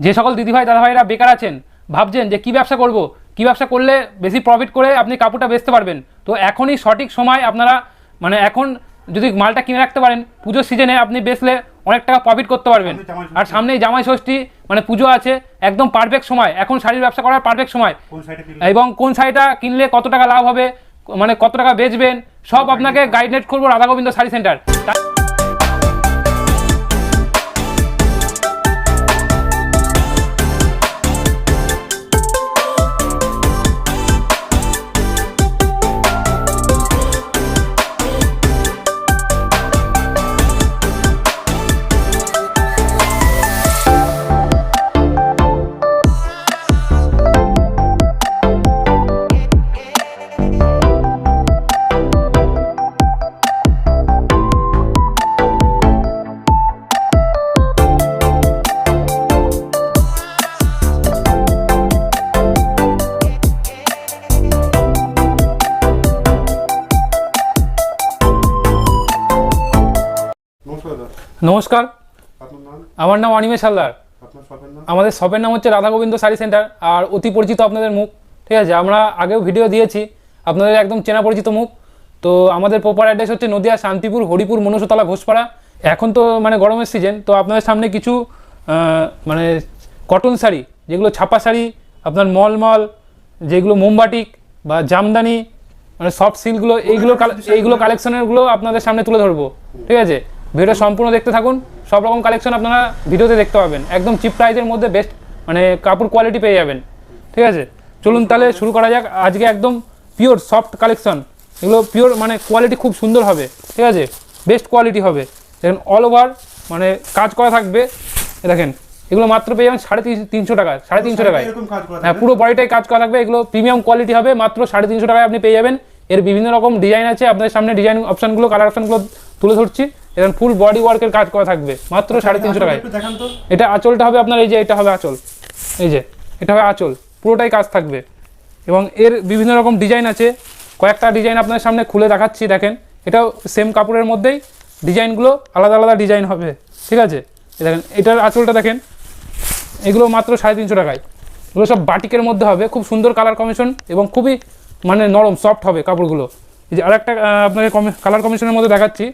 যে সকল দিদিভাই দাদাভাইরা বেকার আছেন ভাবছেন যে কি ব্যবসা করব? কি ব্যবসা করলে বেশি প্রফিট করে আপনি কাপড়টা বেচতে পারবেন? তো এখনই সঠিক সময় আপনারা মানে এখন যদি মালটা কিনে রাখতে পারেন পুজোর সিজনে আপনি বেচলে অনেক টাকা প্রফিট করতে পারবেন। আর সামনেই জামাই ষষ্ঠী মানে পুজো আছে একদম পারফেক্ট সময়। এখন শাড়ির ব্যবসা করার পারফেক্ট সময়। এবং কোন শাড়িটা কিনলে কত টাকা লাভ হবে? মানে কত টাকা বেচবেন? সব আপনাকে গাইডলাইন করব রাধা গোবিন্দ শাড়ি সেন্টার নমস্কার। আমার নাম অনিমেষ হালদার। আমাদের শপের নাম হচ্ছে রাধা গোবিন্দ শাড়ি সেন্টার আর অতি পরিচিত আপনাদের মুখ। ঠিক আছে আমরা আগেও ভিডিও দিয়েছি আপনাদের একদম চেনা পরিচিত মুখ। তো আমাদের প্রপার অ্যাড্রেস হচ্ছে নদিয়া শান্তিপুর হরিপুর মনুষ্যতলা ঘোষপাড়া। এখন তো মানে গরমের সিজন তো আপনাদের সামনে কিছু মানে কটন শাড়ি যেগুলো ছাপা শাড়ি আপনার মলমল যেগুলো মোমবাটিক বা জামদানি মানে সফট সিল্কগুলো এইগুলো এইগুলো কালেকশনেরগুলো আপনাদের সামনে তুলে ধরবো। ঠিক আছে? ভিডিও সম্পূর্ণ দেখতে থাকুন। সব রকম কালেকশন আপনারা ভিডিওতে দেখতে পাবেন। একদম চিপ প্রাইজের মধ্যে বেস্ট মানে কাপড় কোয়ালিটি পেয়ে যাবেন। ঠিক আছে? চলুন তাহলে শুরু করা যাক। আজকে একদম পিওর সফট কালেকশন এগুলো পিওর মানে কোয়ালিটি খুব সুন্দর হবে। ঠিক আছে? বেস্ট কোয়ালিটি হবে। দেখেন অল ওভার মানে কাজ করা থাকবে। দেখেন এগুলো মাত্র পেয়ে যাবেন সাড়ে তিন- তিনশো টাকা সাড়ে তিনশো টাকায়। হ্যাঁ পুরো বডিটাই কাজ করা থাকবে। এগুলো প্রিমিয়াম কোয়ালিটি হবে মাত্র সাড়ে তিনশো টাকায় আপনি পেয়ে যাবেন। এর বিভিন্ন রকম ডিজাইন আছে। আপনাদের সামনে ডিজাইন অপশানগুলো কালার অপশনগুলো তুলে ধরছি। এবং ফুল বডি ওয়ার্কের কাজ করা থাকবে। মাত্র সাড়ে তিনশো টাকায়। এটা আঁচলটা হবে আপনার এই যে এটা হবে আঁচল। এই যে এটা হবে আঁচল। পুরোটাই কাজ থাকবে। এবং এর বিভিন্ন রকম ডিজাইন আছে। কয়েকটা ডিজাইন আপনার সামনে খুলে দেখাচ্ছি দেখেন। এটাও সেম কাপড়ের মধ্যেই ডিজাইনগুলো আলাদা আলাদা ডিজাইন হবে। ঠিক আছে? দেখেন এটার আঁচলটা দেখেন। এগুলো মাত্র সাড়ে তিনশো টাকায়। এগুলো সব বাটিকের মধ্যে হবে। খুব সুন্দর কালার কমিশন এবং খুবই মানে নরম সফট হবে কাপড়গুলো। এই যে আরেকটা আপনাকে কালার কমিশনের মধ্যে দেখাচ্ছি।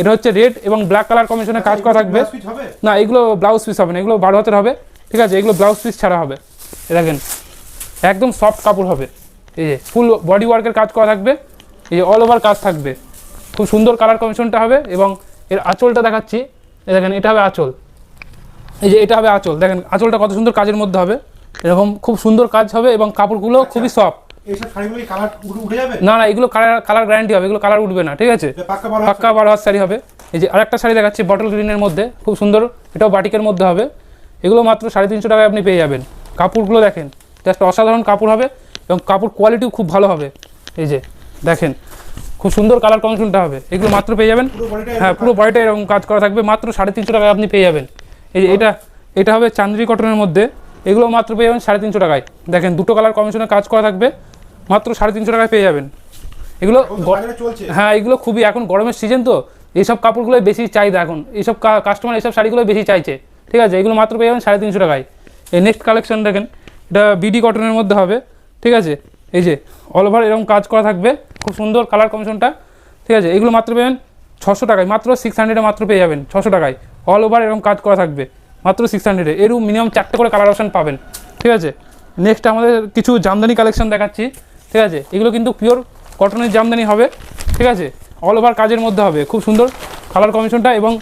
এটা হচ্ছে রেড এবং ব্ল্যাক কালার কমিশনে কাজ করা থাকবে। না এগুলো ব্লাউজ পিস হবে না এগুলো বারো হাতের হবে ঠিক আছে? এগুলো ব্লাউজ পিস ছাড়া হবে। দেখেন একদম সফট কাপড় হবে। এই যে ফুল বডি ওয়ার্কের কাজ করা থাকবে। এই যে অল ওভার কাজ থাকবে। খুব সুন্দর কালার কমিশনটা হবে এবং এর আঁচলটা দেখাচ্ছি। দেখেন এটা হবে আঁচল। এই যে এটা হবে আঁচল। দেখেন আঁচলটা কত সুন্দর কাজের মধ্যে হবে। এরকম খুব সুন্দর কাজ হবে এবং কাপড়গুলো খুবই সফট না না এগুলো কালার কালার গ্যারান্টি হবে এগুলো কালার উঠবে না ঠিক আছে? পাক্কা বারো হাত শাড়ি হবে। এই যে আরেকটা শাড়ি দেখাচ্ছি বটল গ্রিনের মধ্যে খুব সুন্দর এটাও বাটিকের মধ্যে হবে। এগুলো মাত্র সাড়ে তিনশো টাকায় আপনি পেয়ে যাবেন। কাপড়গুলো দেখেন জাস্ট অসাধারণ কাপড় হবে এবং কাপড় কোয়ালিটিও খুব ভালো হবে। এই যে দেখেন খুব সুন্দর কালার কমিশনটা হবে। এগুলো মাত্র পেয়ে যাবেন। হ্যাঁ পুরো বডিটা এরকম কাজ করা থাকবে। মাত্র সাড়ে তিনশো টাকায় আপনি পেয়ে যাবেন। এই যে এটা এটা হবে চান্দ্রি কটনের মধ্যে। এগুলো মাত্র পেয়ে যাবেন সাড়ে তিনশো টাকায়। দেখেন দুটো কালার কমিশনের কাজ করা থাকবে। মাত্র সাড়ে তিনশো টাকায় পেয়ে যাবেন। এগুলো হ্যাঁ এগুলো খুবই এখন গরমের সিজন তো এইসব কাপড়গুলোই বেশি চাহিদা এখন। এইসব কাস্টমার এইসব শাড়িগুলো বেশি চাইছে। ঠিক আছে এগুলো মাত্র পেয়ে যাবেন সাড়ে তিনশো টাকায়। এই নেক্সট কালেকশন দেখেন এটা বিডি কটনের মধ্যে হবে। ঠিক আছে এই যে অল ওভার এরকম কাজ করা থাকবে। খুব সুন্দর কালার কমিশনটা ঠিক আছে এগুলো মাত্র পেবেন ছশো টাকায়। মাত্র সিক্স হান্ড্রেডে মাত্র পেয়ে যাবেন ছশো টাকায়। অল ওভার এরকম কাজ করা থাকবে। মাত্র সিক্স হান্ড্রেডে এরও মিনিমাম চারটে করে কালার অপশান পাবেন। ঠিক আছে নেক্সট আমাদের কিছু জামদানি কালেকশন দেখাচ্ছি। ঠিক আছে? এগুলো কিন্তু পিওর কটনের জামদানি হবে ঠিক আছে? অল ওভার কাজের মধ্যে হবে খুব সুন্দর। কালার কমিশনটা এবং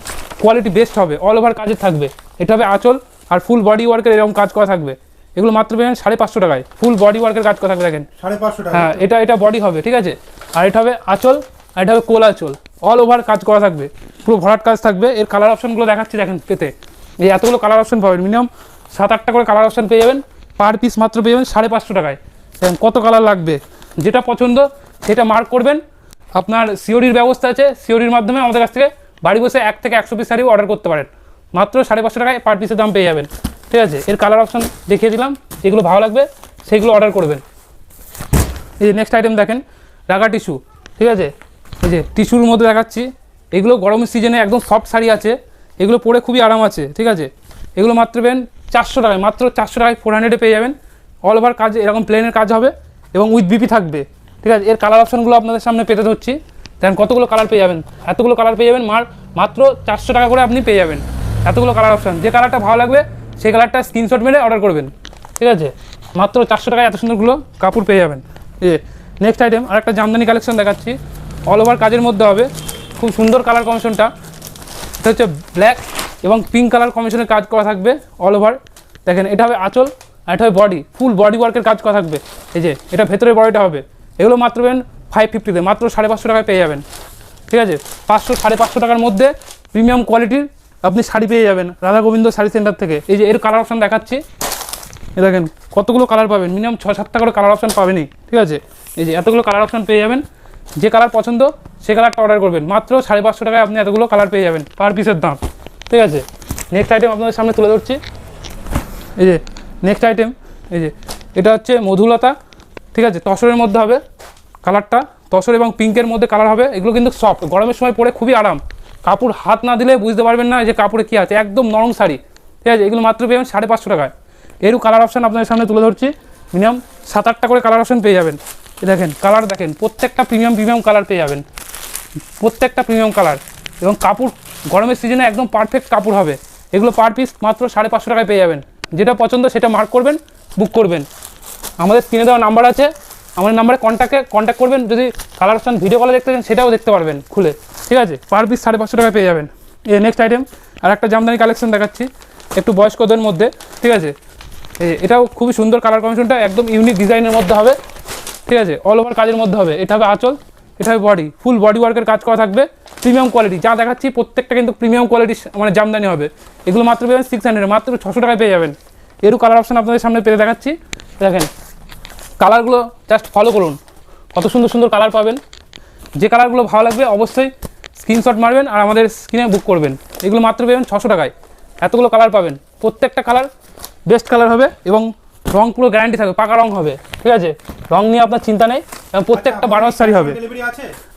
কোয়ালিটি বেস্ট হবে অল ওভার কাজের থাকবে। এটা হবে আঁচল আর ফুল বডি ওয়ার্কের এরকম কাজ করা থাকবে। এগুলো মাত্র পেবেন সাড়ে পাঁচশো টাকায়। ফুল বডি ওয়ার্কের কাজ করা থাকবে দেখেন। সাড়ে পাঁচশো টাকা হ্যাঁ এটা এটা বডি হবে ঠিক আছে? আর এটা হবে আঁচল আর এটা হবে কোল আঁচল অল ওভার কাজ করা থাকবে। পুরো ভরাট কাজ থাকবে। এর কালার অপশনগুলো দেখাচ্ছি দেখেন পেতে। এই এতগুলো কালার অপশন পাবেন। মিনিমাম সাত আটটা করে কালার অপশন পেয়ে যাবেন। পার পিস মাত্র পেয়ে যাবেন সাড়ে পাঁচশো টাকায়। কত কালার লাগবে, যেটা পছন্দ সেটা মার্ক করবেন। আপনার সিওরির ব্যবস্থা আছে সিওরির মাধ্যমে আমাদের কাছ থেকে বাড়ি বসে এক থেকে একশো পিস শাড়িও অর্ডার করতে পারেন। মাত্র সাড়ে পাঁচশো টাকায় পার পিসের দাম পেয়ে যাবেন। ঠিক আছে? এর কালার অপশন দেখিয়ে দিলাম, যেগুলো ভালো লাগবে সেগুলো অর্ডার করবেন। এই যে নেক্সট আইটেম দেখেন, রাগা টিস্যু ঠিক আছে? এই যে টিস্যুর মধ্যে দেখাচ্ছি, এগুলো গরমের সিজনে একদম সফট শাড়ি আছে, এগুলো পরে খুবই আরাম আছে। ঠিক আছে? এগুলো মাত্র পেন চারশো টাকায়, মাত্র চারশো টাকায় ফোর হান্ড্রেডে পেয়ে যাবেন। অল ওভার কাজ, এরকম প্লেনের কাজ হবে এবং উইথ বিপি থাকবে। ঠিক আছে? এর কালার অপশানগুলো আপনাদের সামনে পেতে ধরছি। দেখেন কতগুলো কালার পেয়ে যাবেন? এতগুলো কালার পেয়ে যাবেন, মার মাত্র চারশো টাকা করে আপনি পেয়ে যাবেন। এতগুলো কালার অপশান যে কালারটা ভালো লাগবে, সেই কালারটা স্ক্রিনশট মেরে অর্ডার করবেন। ঠিক আছে? মাত্র চারশো টাকায় এত সুন্দরগুলো কাপড় পেয়ে যাবেন। যে নেক্সট আইটেম আর একটা জামদানি কালেকশন দেখাচ্ছি। অল ওভার কাজের মধ্যে হবে। খুব সুন্দর কালার কমিশনটা এটা হচ্ছে ব্ল্যাক এবং পিঙ্ক কালার কমিশনের কাজ করা থাকবে অল ওভার দেখেন, এটা হবে আঁচল। এটা বডি ফুল বডি ওয়ার্কের কাজ করা থাকবে। এই যে, এটা ভেতরের বডিটা হবে। এগুলো মাত্র পেবেন ফাইভ ফিফটিতে মাত্র সাড়ে পাঁচশো টাকায় পেয়ে যাবেন। ঠিক আছে? পাঁচশো, সাড়ে পাঁচশো টাকার মধ্যে প্রিমিয়াম কোয়ালিটির আপনি শাড়ি পেয়ে যাবেন রাধা গোবিন্দ শাড়ি সেন্টার থেকে। এই যে, এর কালার অপশান দেখাচ্ছি। এ দেখেন, কতগুলো কালার পাবেন? মিনিমাম ছ, সাতটা করে কালার অপশান পাবেনই। ঠিক আছে? এই যে, এতগুলো কালার অপশান পেয়ে যাবেন। যে কালার পছন্দ, সে কালারটা অর্ডার করবেন। মাত্র সাড়ে পাঁচশো টাকায় আপনি এতগুলো কালার পেয়ে যাবেন পার পিসের দাম। ঠিক আছে? নেক্সট আইটেম আপনাদের সামনে তুলে ধরছি। এই যে নেক্সট আইটেম এই যে, এটা হচ্ছে মধুলতা, ঠিক আছে? তসরের মধ্যে হবে কালারটা। তসর এবং পিঙ্কের মধ্যে কালার হবে। এগুলো কিন্তু সফট গরমের সময় পরে খুবই আরাম। কাপড় হাত না দিলে বুঝতে পারবেন না যে কাপড়ে কী আছে, একদম নরম শাড়ি, ঠিক আছে? এগুলো মাত্র পেয়ে সাড়ে পাঁচশো টাকায়। এরও কালার অপশান আপনাদের সামনে তুলে ধরছি। মিনিমাম সাত আটটা করে কালার অপশান পেয়ে যাবেন। দেখেন কালার দেখেন, প্রত্যেকটা প্রিমিয়াম প্রিমিয়াম কালার পেয়ে যাবেন। প্রত্যেকটা প্রিমিয়াম কালার এবং কাপড়, গরমের সিজনে একদম পারফেক্ট কাপড় হবে। এগুলো পার পিস মাত্র সাড়ে পাঁচশো টাকায় পেয়ে যাবেন। যেটা পছন্দ সেটা মার্ক করবেন বুক করবেন। আমাদের স্ক্রিনে দেওয়া নাম্বার আছে, আমাদের নাম্বারে কন্ট্যাক্টে কন্ট্যাক্ট করবেন। যদি কালার অপশান ভিডিও কলে দেখতে চান, সেটাও দেখতে পারবেন খুলে। ঠিক আছে? পার পিস সাড়ে পাঁচশো টাকায় পেয়ে যাবেন। এই নেক্সট আইটেম আর একটা জামদানি কালেকশন দেখাচ্ছি, একটু বয়স্কদের মধ্যে। ঠিক আছে? এটাও খুবই সুন্দর কালার কম্বিনেশনটা একদম ইউনিক ডিজাইনের মধ্যে হবে। ঠিক আছে? অল ওভার কাজের মধ্যে হবে। এটা হবে আঁচল, এটা হবে বডি ফুল বডি ওয়ার্কের কাজ করা থাকবে। প্রিমিয়াম কোয়ালিটি যা দেখাচ্ছি প্রত্যেকটা কিন্তু প্রিমিয়াম কোয়ালিটি মানে জামদানি হবে। এগুলো মাত্র পেয়ে সিক্স হান্ড্রেড মাত্র ছশো টাকায় পেয়ে যাবেন। এরও কালার অপশন আপনাদের সামনে পেয়ে দেখাচ্ছি। দেখেন কালারগুলো জাস্ট ফলো করুন। কত সুন্দর সুন্দর কালার পাবেন। যে কালারগুলো ভালো লাগবে অবশ্যই স্ক্রিনশট মারবেন আর আমাদের স্ক্রিনে বুক করবেন। এগুলো মাত্র পেবেন ছশো টাকায়। এতগুলো কালার পাবেন। প্রত্যেকটা কালার বেস্ট কালার হবে এবং রং পুরো গ্যারান্টি থাকবে পাকা রং হবে ঠিক আছে? রং নিয়ে আপনার চিন্তা নেই এবং প্রত্যেকটা বারো মাস শাড়ি হবে।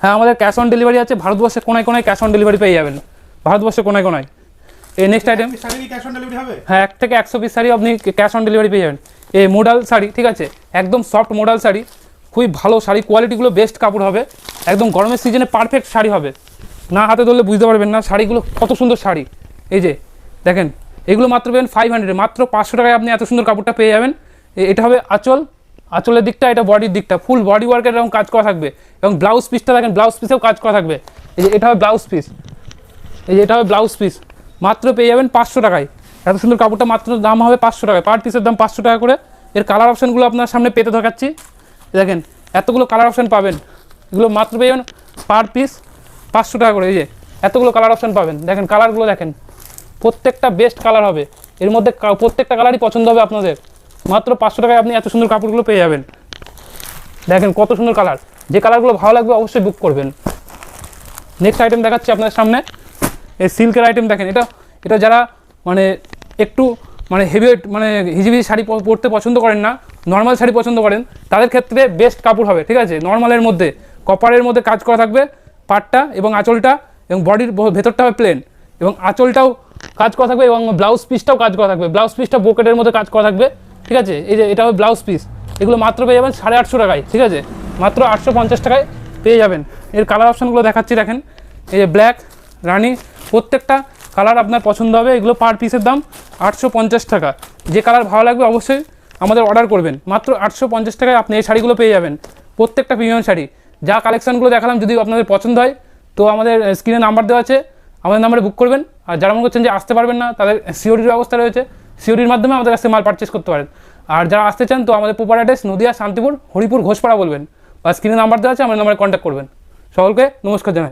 হ্যাঁ আমাদের ক্যাশ অন ডেলিভারি আছে ভারতবর্ষের কোনায় কোনায় ক্যাশ অন ডেলিভারি পেয়ে যাবেন। ভারতবর্ষের কোনায় কোনায়। এই নেক্সট আইটেম হ্যাঁ এক থেকে একশো পিস শাড়ি আপনি ক্যাশ অন ডেলিভারি পেয়ে যাবেন। এই মোডাল শাড়ি ঠিক আছে? একদম সফট মোডাল শাড়ি। খুবই ভালো শাড়ি কোয়ালিটিগুলো বেস্ট কাপড় হবে। একদম গরমের সিজনে পারফেক্ট শাড়ি হবে। না হাতে ধরলে বুঝতে পারবেন না শাড়িগুলো কত সুন্দর শাড়ি। এই যে দেখেন এগুলো মাত্র পেবেন ফাইভ হান্ড্রেড মাত্র পাঁচশো টাকায় আপনি এত সুন্দর কাপড়টা পেয়ে যাবেন। এটা হবে আঁচল। আঁচলের দিকটা, এটা বডির দিকটা। ফুল বডি ওয়ার্কের এরকম কাজ করা থাকবে। এবং ব্লাউজ পিসটা দেখেন ব্লাউজ পিসেও কাজ করা থাকবে। এই যে, এটা হবে ব্লাউজ পিস এই যে, এটা হবে ব্লাউজ পিস মাত্র পেয়ে যাবেন পাঁচশো টাকায়। এত সুন্দর কাপড়টা মাত্র দাম হবে পাঁচশো টাকায়। পার পিসের দাম পাঁচশো টাকা করে। এর কালার অপশানগুলো আপনার সামনে পেতে দেখাচ্ছি। দেখেন, এতগুলো কালার অপশান পাবেন। এগুলো মাত্র পেয়ে যাবেন পার পিস পাঁচশো টাকা করে। এই যে, এতগুলো কালার অপশান পাবেন। দেখেন কালারগুলো দেখেন। প্রত্যেকটা বেস্ট কালার হবে। এর মধ্যে প্রত্যেকটা কালারই পছন্দ হবে আপনাদের। মাত্র পাঁচশো টাকায় আপনি এত সুন্দর কাপড়গুলো পেয়ে যাবেন। দেখেন কত সুন্দর কালার। যে কালারগুলো ভালো লাগবে অবশ্যই বুক করবেন। নেক্সট আইটেম দেখাচ্ছি আপনাদের সামনে। এই সিল্কের আইটেম দেখেন, এটা এটা যারা মানে একটু মানে হেভি মানে হিজিবিজি শাড়ি পরতে পছন্দ করেন না নর্মাল শাড়ি পছন্দ করেন, তাদের ক্ষেত্রে বেস্ট কাপড় হবে, ঠিক আছে? নর্মালের মধ্যে কপারের মধ্যে কাজ করা থাকবে, পাটটা এবং আঁচলটা এবং বডির ভেতরটা হবে প্লেন এবং আঁচলটাও কাজ করা থাকবে এবং ব্লাউজ পিসটাও কাজ করা থাকবে। ব্লাউজ পিসটা বোকেটের মধ্যে কাজ করা থাকবে। ঠিক আছে? এই যে এটা হবে ব্লাউজ পিস এগুলো মাত্র পেয়ে যাবেন সাড়ে আটশো টাকায়, ঠিক আছে? মাত্র আটশো পঞ্চাশ টাকায় পেয়ে যাবেন। এর কালার অপশানগুলো দেখাচ্ছি, দেখেন। এই যে ব্ল্যাক রানি, প্রত্যেকটা কালার আপনার পছন্দ হবে। এগুলো পার পিসের দাম আটশো পঞ্চাশ টাকা। যে কালার ভালো লাগবে অবশ্যই আমাদের অর্ডার করবেন। মাত্র আটশো পঞ্চাশ টাকায় আপনি এই শাড়িগুলো পেয়ে যাবেন। প্রত্যেকটা প্রিমিয়াম শাড়ি। যা কালেকশানগুলো দেখালাম, যদি আপনাদের পছন্দ হয়, তো আমাদের স্ক্রিনে নাম্বার দেওয়া আছে। আমাদের নাম্বারে বুক করবেন। আর যারা মনে করছেন যে আসতে পারবেন না, তাদের সিওরির ব্যবস্থা রয়েছে। সিওরির মাধ্যমে আমাদের কাছে মাল পারচেস করতে পারেন। আর যারা আসতে চান তো আমাদের প্রপার অ্যাড্রেস নদিয়া শান্তিপুর, হরিপুর ঘোষপাড়া বলবেন। বা স্ক্রিনে নাম্বার দেওয়া আছে আমাদের নাম্বারে কন্ট্যাক্ট করবেন। সকলকে নমস্কার জানাই।